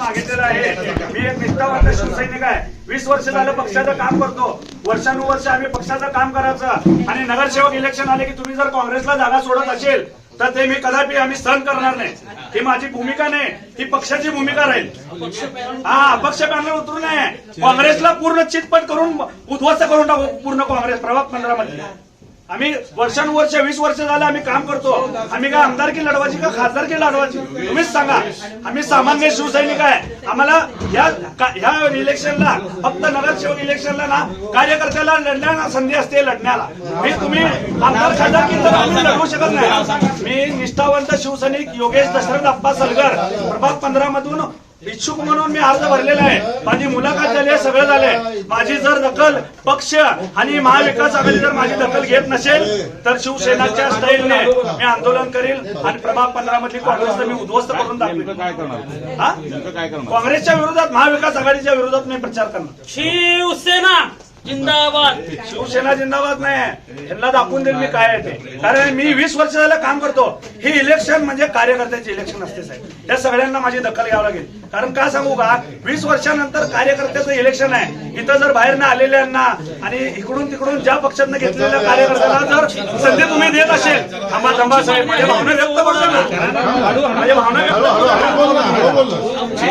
मागितलेलं आहे. मी एक निष्ठावंत शिवसैनिक आहे. वीस वर्ष झालं पक्षाचं काम करतो. वर्षानुवर्ष आम्ही पक्षाचं काम करायचं. आणि नगरसेवक इलेक्शन आले की तुम्ही जर काँग्रेसला जागा सोडत असेल तर ते मी कदापि आम्ही सहन करणार नाही. ही माझी भूमिका नाही. ही पक्षाची भूमिका राहील. हा अपक्ष पॅनल उतरू नये. काँग्रेसला पूर्ण चितपट करून उद्ध्वस्त करून टाकू पूर्ण काँग्रेस प्रभाग पंधरा मध्ये आम्ही वर्षानुवर्ष वीस वर्ष झालं आम्ही काम करतो. आम्ही काय आमदारकी लढवायची का खासदारकी लढवायची? तुम्हीच सांगा. आम्ही सामान्य शिवसैनिक आहे. आम्हाला या ह्या इलेक्शनला फक्त नगरसेवक इलेक्शनला ना कार्यकर्त्याला लढण्याला संधी असते लढण्याला. मी तुम्ही आमदार खासदारकी तर आम्ही लढवू शकत नाही. मी निष्ठावंत शिवसैनिक योगेश दशरथ अप्पा सलगर प्रभाग पंधरा मधून इच्छुक म्हणून मी अर्ज भरलेला आहे. माझी मुलाखत झाली आहे सगळं झालंय माझी जर दखल पक्ष आणि महाविकास आघाडी जर माझी दखल घेत नसेल तर शिवसेनाच्या स्टाईलने मी आंदोलन करील आणि प्रभाग पंधरा मधली काँग्रेसला मी उद्ध्वस्त करून नेमकं टाकली काय करणार? हा? नेमकं काय करणार? काँग्रेसच्या विरोधात महाविकास आघाडीच्या विरोधात मी प्रचार करणार. शिवसेना! जिंदाबाद. शिवसेना जिंदाबाद नाही यांना दाखवून देईल मी काय आहे ते. कारण मी वीस वर्ष झालं काम करतो. ही इलेक्शन म्हणजे कार्यकर्त्याचे इलेक्शन असते साहेब. या सगळ्यांना माझी दखल घ्यावी लागेल. कारण का सांगू का? वीस वर्षानंतर कार्यकर्त्याचं इलेक्शन आहे. इथं जर बाहेरनं आलेल्यांना आणि इकडून तिकडून ज्या पक्षातनं घेतलेल्या कार्यकर्त्यांना जर संधी तुम्ही देत असेल थांबा थांबा साहेब. माझ्या भावना व्यक्त करतो ना माझ्या भावना व्यक्त करतो हे शिवसेना निष्ठावंताला